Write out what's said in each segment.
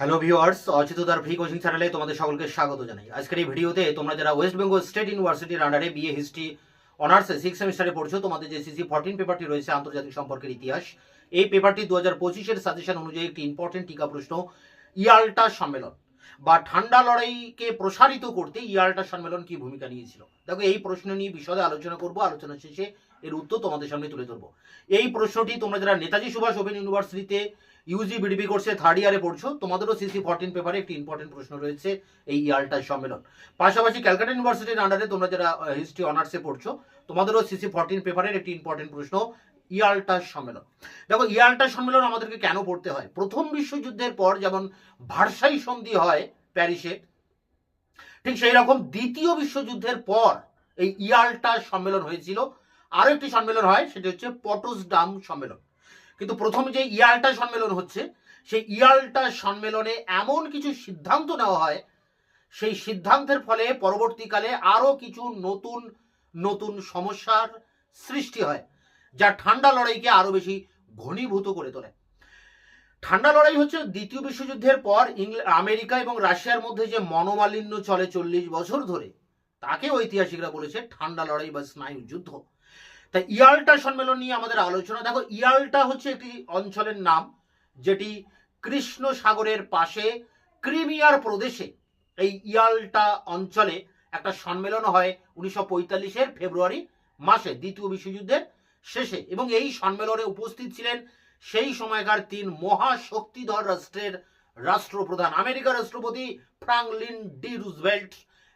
Hello viewers অচিতদার free coaching চ্যানেলে তোমাদের সকলকে স্বাগত জানাই। আজকের এই ভিডিওতে তোমরা যারা ওয়েস্ট বেঙ্গল স্টেট ইউনিভার্সিটির আন্ডারে বিএ হিস্ট্রি অনার্সে সিক্স সেমিস্টারে পড়ছো, তোমাদের যে সিসি ফোরটিন পেপারটি রয়েছে আন্তর্জাতিক সম্পর্কের ইতিহাস, এই পেপারটি দু হাজার পঁচিশের সাজেশন অনুযায়ী একটি ইম্পর্টেন্ট টিকা প্রশ্ন ইয়াল্টা সম্মেলন বা ঠান্ডা লড়াইকে প্রসারিত করতে ইয়াল্টা সম্মেলন কি ভূমিকা নিয়েছিল? দেখো, এই প্রশ্ন নিয়ে বিশদে আলোচনা করব, আলোচনা শেষে এর উত্তর তোমাদের সামনে তুলে ধরবো। এই প্রশ্নটি তোমরা যারা নেতাজি সুভাষ ওপেন ইউনিভার্সিটিতে ইউজি বিডিবি কোর্সে থার্ড ইয়ারে পড়ছো, তোমাদেরও সিসি ফোরটিন পেপারে একটি ইম্পর্টেন্ট প্রশ্ন রয়েছে এই ইয়াল্টা সম্মেলন। পাশাপাশি ক্যালকাটা ইউনিভার্সিটির আন্ডারে তোমরা যারা হিস্ট্রি অনার্সে পড়ছো, তোমাদেরও সিসি ফোরটিন পেপারের একটি ইম্পর্টেন্ট প্রশ্ন ইয়াল্টা সম্মেলন। দেখো ইয়াল্টা সম্মেলন আমাদেরকে কেন পড়তে হয়? প্রথম বিশ্বযুদ্ধের পর যেমন ভার্সাই সন্ধি হয় প্যারিসে, ঠিক সেই রকম দ্বিতীয় বিশ্বযুদ্ধের পর এই ইয়াল্টা সম্মেলন হয়েছিল। আরও একটি সম্মেলন হয়, সেটি হচ্ছে পটসডাম সম্মেলন। কিন্তু প্রথম যে ইয়ালটা সম্মেলন হচ্ছে, সেই ইয়ালটা সম্মেলনে এমন কিছু সিদ্ধান্ত নেওয়া হয়, সেই সিদ্ধান্তের ফলে পরবর্তীকালে আরও কিছু নতুন নতুন সমস্যার সৃষ্টি হয়, যা ঠান্ডা লড়াইকে আরও বেশি ঘনীভূত করে তোলে। ঠান্ডা লড়াই হচ্ছে দ্বিতীয় বিশ্বযুদ্ধের পর আমেরিকা এবং রাশিয়ার মধ্যে যে মনোমালিন্য চলে চল্লিশ বছর ধরে, তাকে ঐতিহাসিকরা বলেছে ঠান্ডা লড়াই বা স্নায়ু যুদ্ধ তাই ইয়ালটা সম্মেলন নিয়ে আমাদের আলোচনা। দেখো, ইয়ালটা হচ্ছে একটি অঞ্চলের নাম, যেটি কৃষ্ণ সাগরের পাশে ক্রিমিয়ার প্রদেশে, এই ইয়ালটা অঞ্চলে একটা সম্মেলন হয় উনিশশো পঁয়তাল্লিশের ফেব্রুয়ারি মাসে, দ্বিতীয় বিশ্বযুদ্ধের শেষে। এবং এই সম্মেলনে উপস্থিত ছিলেন সেই সময়কার তিন মহাশক্তিধর রাষ্ট্রের রাষ্ট্রপ্রধান, আমেরিকার রাষ্ট্রপতি ফ্রাঙ্কলিন ডি রুজভেল্ট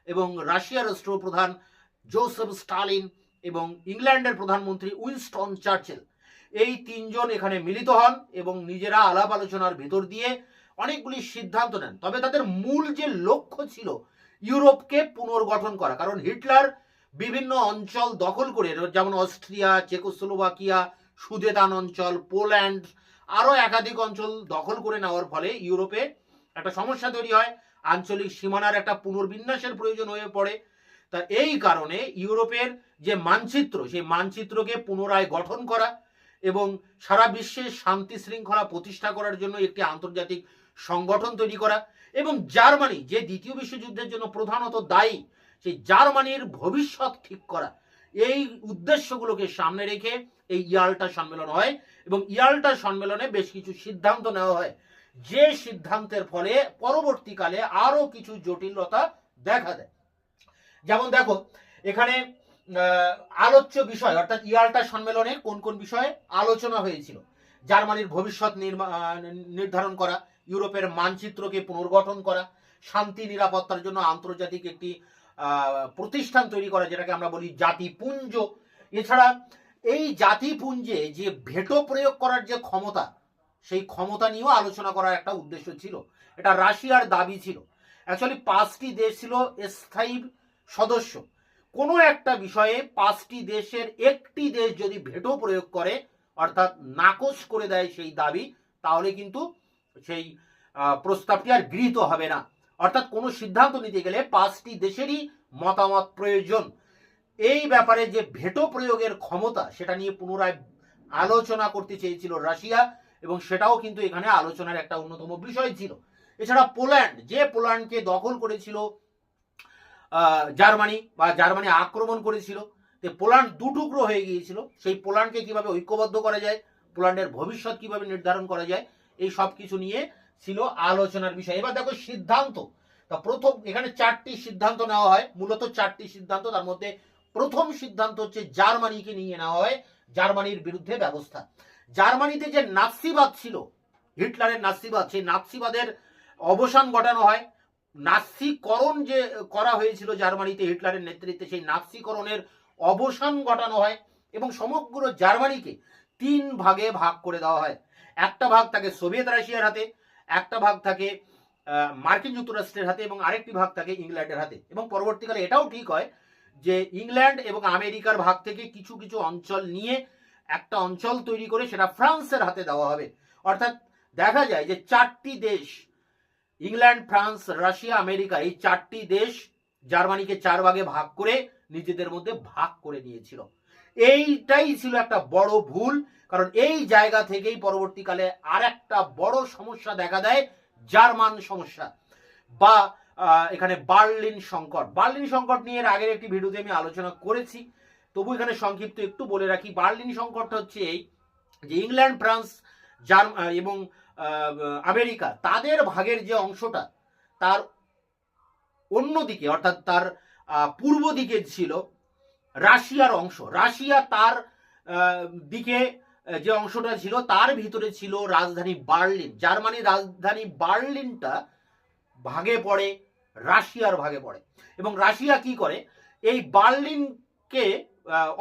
এবং রাশিয়ার রাষ্ট্রপ্রধান জোসেফ স্টালিন এবং ইংল্যান্ডের প্রধানমন্ত্রী উইনস্টন চার্চেল। এই তিনজন এখানে মিলিত হন এবং নিজেরা আলাপ আলোচনার ভেতর দিয়ে অনেকগুলি সিদ্ধান্ত নেন। তবে তাদের মূল যে লক্ষ্য ছিল ইউরোপকে পুনর্গঠন করা, কারণ হিটলার বিভিন্ন অঞ্চল দখল করে, যেমন অস্ট্রিয়া, চেকোস্লোভাকিয়া, সুদেতান অঞ্চল, পোল্যান্ড, আরও একাধিক অঞ্চল দখল করে নেওয়ার ফলে ইউরোপে একটা সমস্যা তৈরি হয়। আঞ্চলিক সীমানার একটা পুনর্বিন্যাসের প্রয়োজন হয়ে পড়ে। তা এই কারণে ইউরোপের যে মানচিত্র, সেই মানচিত্রকে পুনরায় গঠন করা এবং সারা বিশ্বে শান্তি শৃঙ্খলা প্রতিষ্ঠা করার জন্য একটি আন্তর্জাতিক সংগঠন তৈরি করা এবং জার্মানি, যে দ্বিতীয় বিশ্বযুদ্ধের জন্য প্রধানত দায়ী, সেই জার্মানির ভবিষ্যৎ ঠিক করা। এই উদ্দেশ্যগুলোকে সামনে রেখে এই ইয়াল্টা সম্মেলন হয় এবং ইয়াল্টা সম্মেলনে বেশ কিছু সিদ্ধান্ত নেওয়া হয়। যে সিদ্ধান্তের ফলে পরবর্তীকালে আরও কিছু জটিলতা দেখা দেয়। যেমন দেখো, এখানে আলোচ্য বিষয়, অর্থাৎ ইয়াল্টা সম্মেলনে কোন কোন বিষয়ে আলোচনা হয়েছিল? জার্মানির ভবিষ্যৎ নির্ধারণ করা, ইউরোপের মানচিত্রকে পুনর্গঠন করা, শান্তি, নিরাপত্তার জন্য আন্তর্জাতিক একটি প্রতিষ্ঠান তৈরি করা, যেটাকে আমরা বলি জাতিপুঞ্জ। এছাড়া এই জাতিপুঞ্জে যে ভেটো প্রয়োগ করার যে ক্ষমতা, সেই ক্ষমতা নিয়েও আলোচনা করার একটা উদ্দেশ্য ছিল। এটা রাশিয়ার দাবি ছিল। অ্যাকচুয়ালি পাঁচটি দেশ ছিল স্থায়ী সদস্য। কোনো একটা বিষয়ে পাঁচটি দেশের একটি দেশ যদি ভেটো প্রয়োগ করে, অর্থাৎ নাকচ করে দেয় সেই দাবি, তাহলে কিন্তু সেই প্রস্তাবটি আর গৃহীত হবে না। অর্থাৎ কোনো সিদ্ধান্ত নিতে গেলে পাঁচটি দেশেরই মতামত প্রয়োজন। এই ব্যাপারে যে ভেটো প্রয়োগের ক্ষমতা, সেটা নিয়ে পুনরায় আলোচনা করতে চেয়েছিল রাশিয়া, এবং সেটাও কিন্তু এখানে আলোচনার একটা অন্যতম বিষয় ছিল। এছাড়া পোল্যান্ড, যে পোল্যান্ডকে দখল করেছিল জার্মানি বা জার্মানি আক্রমণ করেছিল। তো পোল্যান্ড দু টুকরো হয়ে গিয়েছিল। সেই পোল্যান্ডকে কীভাবে ঐক্যবদ্ধ করা যায়, পোল্যান্ডের ভবিষ্যৎ কীভাবে নির্ধারণ করা যায়, এই সব কিছু নিয়ে ছিল আলোচনার বিষয়। এবার দেখো সিদ্ধান্ত। তা প্রথম, এখানে চারটি সিদ্ধান্ত নেওয়া হয়। মূলত চারটি সিদ্ধান্ত। তার মধ্যে প্রথম সিদ্ধান্ত হচ্ছে জার্মানিকে নিয়ে নেওয়া হয়, জার্মানির বিরুদ্ধে ব্যবস্থা। জার্মানিতে যে নাৎসিবাদ ছিল, হিটলারের নাৎসিবাদ, সেই নাৎসিবাদের অবসান ঘটানো হয়। নাৎসিকরণ যে করা হয়েছিল জার্মানিতে হিটলারের নেতৃত্বে, সেই নাৎসিকরণের অবসান ঘটানো হয় এবং সমগ্র জার্মানিকে তিন ভাগে ভাগ করে দেওয়া হয়। একটা ভাগ থাকে সোভিয়েত রাশিয়ার হাতে, একটা ভাগ থাকে মার্কিন যুক্তরাষ্ট্রের হাতে এবং আরেকটি ভাগ থাকে ইংল্যান্ডের হাতে। এবং পরবর্তীকালে এটাও ঠিক হয় যে ইংল্যান্ড এবং আমেরিকার ভাগ থেকে কিছু কিছু অঞ্চল নিয়ে একটা অঞ্চল তৈরি করে সেটা ফ্রান্সের হাতে দেওয়া হবে। অর্থাৎ দেখা যায় যে চারটি দেশ ইংল্যান্ড, ফ্রান্স, রাশিয়া, আমেরিকা এই চারটি দেশ জার্মানিকে চার ভাগে ভাগ করে নিজেদের মধ্যে ভাগ করে নিয়েছিল। এইটাই ছিল একটা বড় ভুল, কারণ এই জায়গা থেকেই পরবর্তীকালে আর একটা বড় সমস্যা দেখা দেয়, জার্মান সমস্যা বা এখানে বার্লিন সংকট। বার্লিন সংকট নিয়ে আগের একটি ভিডিওতে আমি আলোচনা করেছি। তবু এখানে সংক্ষিপ্ত একটু বলে রাখি, বার্লিন সংকটটা হচ্ছে এই যে ইংল্যান্ড, ফ্রান্স, জার্ম এবং আমেরিকা, তাদের ভাগের যে অংশটা তার অন্যদিকে অর্থাৎ তার পূর্ব দিকে ছিল রাশিয়ার অংশ। রাশিয়া তার দিকে যে অংশটা ছিল তার ভিতরে ছিল রাজধানী বার্লিন। জার্মানির রাজধানী বার্লিনটা ভাগে পড়ে, রাশিয়ার ভাগে পড়ে। এবং রাশিয়া কি করে? এই বার্লিনকে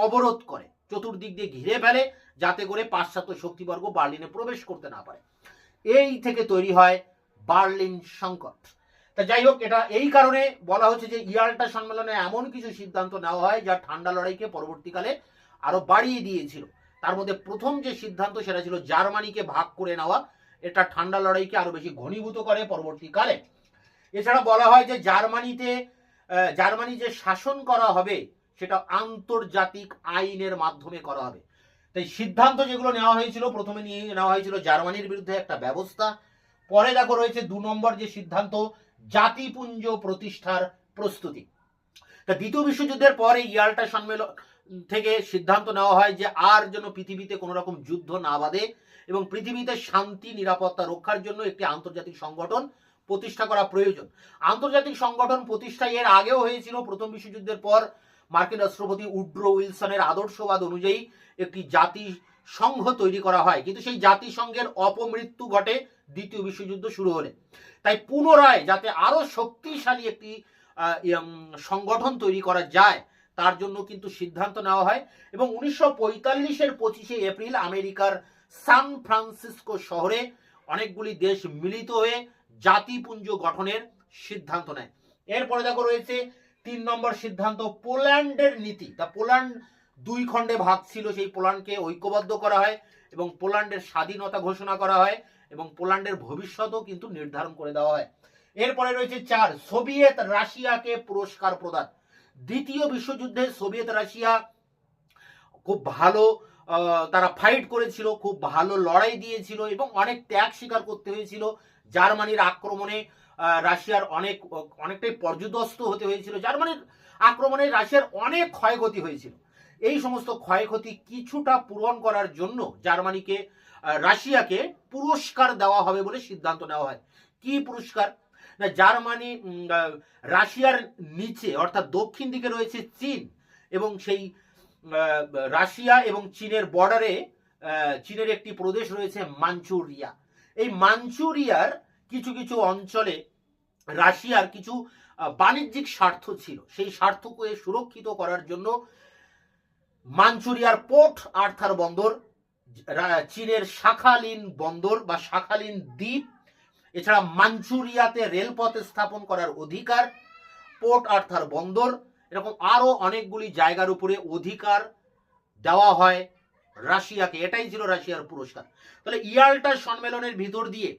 অবরোধ করে। চতুর্দিক দিয়ে ঘিরে ফেলে, যাতে করে পাশ্চাত্য শক্তিবর্গ বার্লিনে প্রবেশ করতে না পারে। এই থেকে তৈরি হয় বার্লিন সংকট। তা যাই হোক, এটা এই কারণে বলা হচ্ছে যে ইয়াল্টা সম্মেলনে এমন কিছু সিদ্ধান্ত নেওয়া হয় যা ঠান্ডা লড়াইকে পরবর্তীকালে আরও বাড়িয়ে দিয়েছিল। তার মধ্যে প্রথম যে সিদ্ধান্ত সেটা ছিল জার্মানিকে ভাগ করে নেওয়া। এটা ঠান্ডা লড়াইকে আরও বেশি ঘনীভূত করে পরবর্তীকালে। এছাড়া বলা হয় যে জার্মানিতে জার্মানি যে শাসন করা হবে, সেটা আন্তর্জাতিক আইনের মাধ্যমে করা হবে। তাই সিদ্ধান্ত যেগুলো নেওয়া হয়েছিল, প্রথমে নিয়ে নেওয়া হয়েছিল জার্মানির বিরুদ্ধে একটা ব্যবস্থা। পরে দেখো রয়েছে দু নম্বর যে সিদ্ধান্ত, জাতিপুঞ্জ প্রতিষ্ঠার প্রস্তুতি। তা দ্বিতীয় বিশ্বযুদ্ধের পরে ইয়াল্টা সম্মেলন থেকে সিদ্ধান্ত নেওয়া হয় যে আর যেন পৃথিবীতে কোনো রকম যুদ্ধ না বাঁধে এবং পৃথিবীতে শান্তি, নিরাপত্তা রক্ষার জন্য একটি আন্তর্জাতিক সংগঠন প্রতিষ্ঠা করা প্রয়োজন। আন্তর্জাতিক সংগঠন প্রতিষ্ঠা এর আগেও হয়েছিল প্রথম বিশ্বযুদ্ধের পর। মার্কিন রাষ্ট্রপতি উড্রো উইলসনের আদর্শবাদ অনুযায়ী একটি জাতি সংঘ তৈরি করা হয়। কিন্তু সেই জাতিসংঘের অপমৃত্যু ঘটে দ্বিতীয় বিশ্বযুদ্ধ শুরু হলে। তাই পুনরায় যাতে আরও শক্তিশালী একটি সংগঠন তৈরি করা যায়, তার জন্য কিন্তু সিদ্ধান্ত নেওয়া হয়। এবং উনিশশো পঁয়তাল্লিশের পঁচিশে এপ্রিল আমেরিকার সান ফ্রান্সিসকো শহরে অনেকগুলি দেশ মিলিত হয়ে জাতিপুঞ্জ গঠনের সিদ্ধান্ত নেয়। এরপরে দেখো রয়েছে তিন নম্বর সিদ্ধান্ত, পোল্যান্ডের নীতি। তা পোল্যান্ড দুই খণ্ডে ভাগ ছিল, সেই পোল্যান্ডকে ঐক্যবদ্ধ করা হয় এবং পোল্যান্ডের স্বাধীনতা ঘোষণা করা হয় এবং পোল্যান্ডের ভবিষ্যতও কিন্তু নির্ধারণ করে দেওয়া হয়। এরপরে রয়েছে চার, সোভিয়েত রাশিয়াকে পুরস্কার প্রদান। দ্বিতীয় বিশ্বযুদ্ধে সোভিয়েত রাশিয়া খুব ভালো তারা ফাইট করেছিল, খুব ভালো লড়াই দিয়েছিল এবং অনেক ত্যাগ স্বীকার করতে হয়েছিল। জার্মানির আক্রমণে রাশিয়ার অনেক, অনেকটাই পর্যদস্ত হতে হয়েছিল। জার্মানির আক্রমণে রাশিয়ার অনেক ক্ষয়ক্ষতি হয়েছিল। এই সমস্ত ক্ষয়ক্ষতি কিছুটা পূরণ করার জন্য জার্মানিকে রাশিয়াকে পুরস্কার দেওয়া হবে বলে সিদ্ধান্ত নেওয়া হয়। কি পুরস্কার? না, জার্মানি রাশিয়ার নিচে, অর্থাৎ দক্ষিণ দিকে রয়েছে চীন এবং সেই রাশিয়া এবং চীনের বর্ডারে চীনের একটি প্রদেশ রয়েছে মাঞ্চুরিয়া। এই মাঞ্চুরিয়ার কিছু কিছু অঞ্চলে রাশিয়ার কিছু বাণিজ্যিক স্বার্থ ছিল। সেই স্বার্থকে সুরক্ষিত করার জন্য মাঞ্চুরিয়ার পোর্ট আর্থার বন্দর চীনের শাখালিন বন্দর বা শাখালিন দ্বীপ, এছাড়া মাঞ্চুরিয়াতে রেলপথ স্থাপন করার অধিকার, পোর্ট আর্থার বন্দর, এরকম আরও অনেকগুলি জায়গার উপরে অধিকার দেওয়া হয় রাশিয়াকে। এটাই ছিল রাশিয়ার পুরস্কার। তাহলে ইয়াল্টা সম্মেলনের ভিতর দিয়ে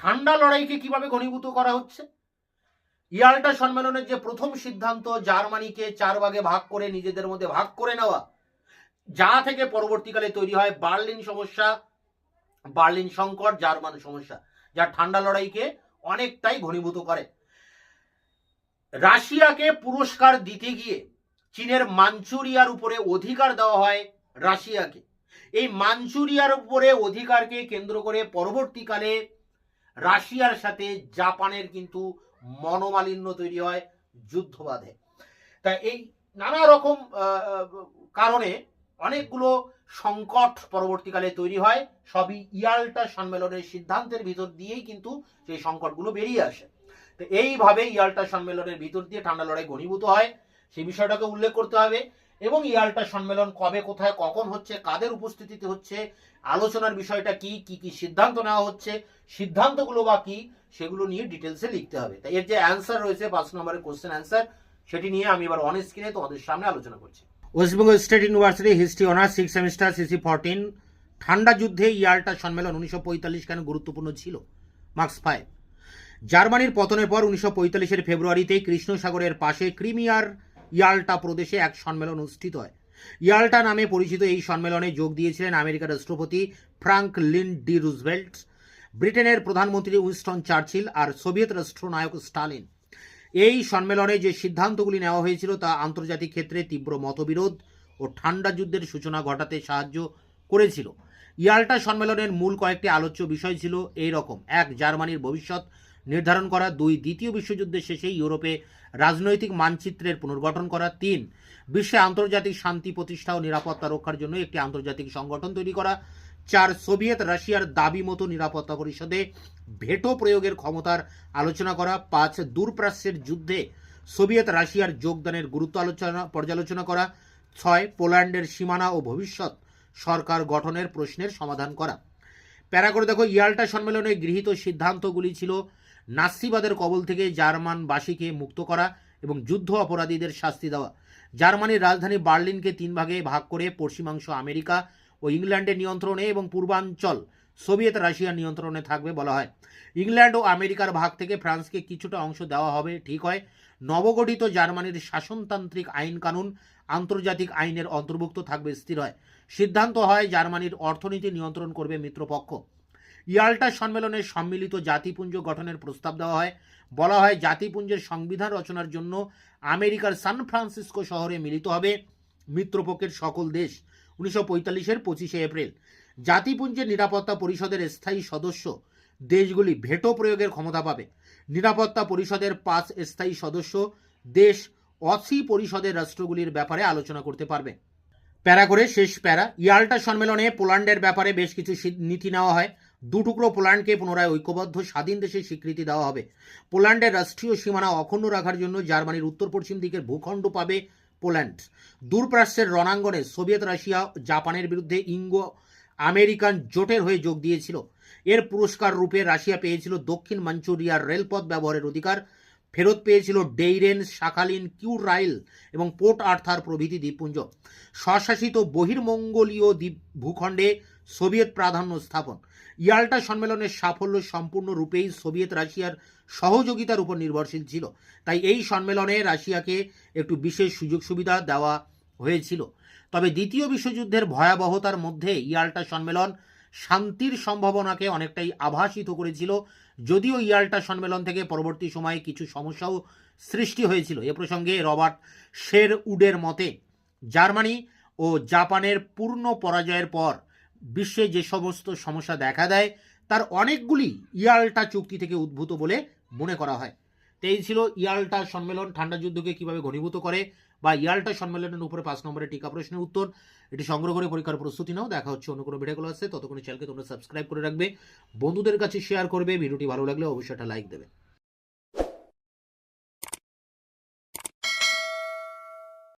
ঠান্ডা লড়াইকে কীভাবে ঘনীভূত করা হচ্ছে? ইয়াল্টা সম্মেলনের যে প্রথম সিদ্ধান্ত, জার্মানিকে চার ভাগে ভাগ করে নিজেদের মধ্যে ভাগ করে নেওয়া, যা থেকে পরবর্তীকালে তৈরি হয় বার্লিন সমস্যা, বার্লিন সংকট, জার্মান সমস্যা, যা ঠান্ডা লড়াইকে অনেকটাই ঘনীভূত করে। রাশিয়াকে পুরস্কার দিতে গিয়ে চীনের মাঞ্চুরিয়ার উপরে অধিকার দেওয়া হয় রাশিয়াকে। এই মাঞ্চুরিয়ার উপরে অধিকারকে কেন্দ্র করে পরবর্তীকালে রাশিয়ার সাথে জাপানের কিন্তু মনোমালিন্য তৈরি হয়, যুদ্ধ বাঁধে। তা এই নানা রকম কারণে অনেকগুলো সংকট পরবর্তীকালে তৈরি হয়, সবই ইয়াল্টা সম্মেলনের সিদ্ধান্তের ভিতর দিয়েই কিন্তু সেই সংকটগুলো বেরিয়ে আসে। তো এইভাবে ইয়াল্টা সম্মেলনের ভিতর দিয়ে ঠান্ডা লড়াই ঘনীভূত হয়। সেই বিষয়টাকে উল্লেখ করতে হবে এবং ইয়াল্টা সম্মেলন কবে, কোথায়, কখন হচ্ছে, কাদের উপস্থিতিতে হচ্ছে, আলোচনার বিষয়টা কি কি কি সিদ্ধান্ত নেওয়া হচ্ছে, সিদ্ধান্তগুলো বা কি, সেগুলো নিয়ে ডিটেলসে লিখতে হবে। তাই এর যে অ্যান্সার রয়েছে, পাঁচ নম্বরের কোশ্চেন অ্যান্সার সেটি নিয়ে আমি এবার অন স্ক্রিনে তোমাদের সামনে আলোচনা করছি। West Bengal state university history honours six semester CC fourteen ঠান্ডা যুদ্ধে ইয়াল্টা সম্মেলন উনিশশো পঁয়তাল্লিশ কেন গুরুত্বপূর্ণ ছিল? মার্কস ফাইভ জার্মানির পতনের পর উনিশশো পঁয়তাল্লিশের ফেব্রুয়ারিতে কৃষ্ণসাগরের পাশে ক্রিমিয়ার ইয়াল্টা প্রদেশে এক সম্মেলন অনুষ্ঠিত হয়। ইয়াল্টা নামে পরিচিত এই সম্মেলনে যোগ দিয়েছিলেন আমেরিকার রাষ্ট্রপতি ফ্রাঙ্ক লিন ডি রুজভেল্ট, ব্রিটেনের প্রধানমন্ত্রী উইনস্টন চার্চিল আর সোভিয়েত রাষ্ট্রনায়ক স্টালিন। এই সম্মেলনে যে সিদ্ধান্তগুলি নেওয়া হয়েছিল তা আন্তর্জাতিক ক্ষেত্রে তীব্র মতবিরোধ ও ঠান্ডা যুদ্ধের সূচনা ঘটাতে সাহায্য করেছিল। ইয়াল্টা সম্মেলনের মূল কয়েকটি আলোচ্য বিষয় ছিল এই রকম। এক, জার্মানির ভবিষ্যৎ। নির্ধারণ করা, দুই দ্বিতীয় বিশ্বযুদ্ধের শেষে ইউরোপে রাজনৈতিক মানচিত্রের পুনর্গঠন করা, তিন, বিশ্বে আন্তর্জাতিক শান্তি প্রতিষ্ঠা ও নিরাপত্তা রক্ষার জন্য একটি আন্তর্জাতিক সংগঠন তৈরি করা, চার, সোভিয়েত রাশিয়ার দাবি মতো নিরাপত্তা পরিষদে ভেটো প্রয়োগের ক্ষমতার আলোচনা করা, পাঁচ, দূরপ্রাচ্যের যুদ্ধে সোভিয়েত রাশিয়ার যোগদানের গুরুত্ব আলোচনা, পর্যালোচনা করা, ছয়, পোল্যান্ডের সীমানা ও ভবিষ্যৎ সরকার গঠনের প্রশ্নের সমাধান করা। প্যারা করে দেখো, ইয়াল্টা সম্মেলনে গৃহীত সিদ্ধান্তগুলি ছিল নাসিবাদের কবল থেকে জার্মানবাসীকে মুক্ত করা এবং যুদ্ধ অপরাধীদের শাস্তি দেওয়া। জার্মানির রাজধানী বার্লিনকে তিন ভাগে ভাগ করে পশ্চিমাংশ আমেরিকা ও ইংল্যান্ডের নিয়ন্ত্রণে এবং পূর্বাঞ্চল সোভিয়েত রাশিয়ার নিয়ন্ত্রণে থাকবে বলা হয়। ইংল্যান্ড ও আমেরিকার ভাগ থেকে ফ্রান্সকে কিছুটা অংশ দেওয়া হবে, ঠিক হয়। নবগঠিত জার্মানির শাসনতান্ত্রিক আইন কানুন আন্তর্জাতিক আইনের অন্তর্ভুক্ত থাকবে, স্থির হয়। সিদ্ধান্ত হয়, জার্মানির অর্থনীতি নিয়ন্ত্রণ করবে মিত্রপক্ষ। ইয়াল্টা সম্মেলনে সম্মিলিত জাতিপুঞ্জ গঠনের প্রস্তাব দেওয়া হয়। বলা হয়, জাতিপুঞ্জের সংবিধান রচনার জন্য আমেরিকার সান ফ্রান্সিসকো শহরে মিলিত হবে মিত্রপক্ষের সকল দেশ, উনিশশো পঁয়তাল্লিশের পঁচিশে এপ্রিল। জাতিপুঞ্জের নিরাপত্তা পরিষদের স্থায়ী সদস্য দেশগুলি ভেটো প্রয়োগের ক্ষমতা পাবে। নিরাপত্তা পরিষদের পাঁচ স্থায়ী সদস্য দেশ অসি পরিষদের রাষ্ট্রগুলির ব্যাপারে আলোচনা করতে পারবে। প্যারা করে শেষ প্যারা। ইয়াল্টা সম্মেলনে পোল্যান্ডের ব্যাপারে বেশ কিছু নীতি নেওয়া হয়। দু টুকরো পোল্যান্ডকে পুনরায় ঐক্যবদ্ধ স্বাধীন দেশের স্বীকৃতি দেওয়া হবে। পোল্যান্ডের রাষ্ট্রীয় সীমানা অখণ্ড রাখার জন্য জার্মানির উত্তর পশ্চিম দিকের ভূখণ্ড পাবে পোল্যান্ড। দূরপ্রাচ্যের রণাঙ্গনে সোভিয়েত রাশিয়া জাপানের বিরুদ্ধে ইঙ্গো আমেরিকান জোটের হয়ে যোগ দিয়েছিল। এর পুরস্কার রূপে রাশিয়া পেয়েছিল দক্ষিণ মাঞ্চুরিয়ার রেলপথ ব্যবহারের অধিকার, ফেরত পেয়েছিল ডেইরেন শাকালিন কিউরাইল এবং পোর্ট আর্থার প্রভৃতি দ্বীপপুঞ্জ। স্বশাসিত বহির্মঙ্গলীয় দ্বীপ ভূখণ্ডে সোভিয়েত প্রাধান্য স্থাপন। ইয়াল্টা সম্মেলনের সাফল্য সম্পূর্ণরূপেই সোভিয়েত রাশিয়ার সহযোগিতার উপর নির্ভরশীল ছিল। তাই এই সম্মেলনে রাশিয়াকে একটু বিশেষ সুযোগ সুবিধা দেওয়া হয়েছিল। তবে দ্বিতীয় বিশ্বযুদ্ধের ভয়াবহতার মধ্যে ইয়াল্টা সম্মেলন শান্তির সম্ভাবনাকে অনেকটাই আভাসিত করেছিল। যদিও ইয়াল্টা সম্মেলন থেকে পরবর্তী সময়ে কিছু সমস্যাও সৃষ্টি হয়েছিল। এ প্রসঙ্গে রবার্ট শের উডের মতে, জার্মানি ও জাপানের পূর্ণ পরাজয়ের পর বিশ্বে যে সমস্ত সমস্যা দেখা দেয়, তার অনেকগুলি ইয়াল্টা চুক্তি থেকে উদ্ভূত বলে মনে করা হয়। তো এই ছিল ইয়াল্টা সম্মেলন, ঠান্ডা যুদ্ধকে কীভাবে ঘনীভূত করে বা ইয়াল্টা সম্মেলনের উপরে পাঁচ নম্বরের টিকা প্রশ্নের উত্তর। এটি সংগ্রহ করে পরীক্ষার প্রস্তুতি নাও, দেখা হচ্ছে অন্য কোনো ভিডিওগুলো আছে ততক্ষণ চ্যানেলকে তোমরা সাবস্ক্রাইব করে রাখবে, বন্ধুদের কাছে শেয়ার করবে। ভিডিওটি ভালো লাগলে অবশ্যই একটা লাইক দেবে।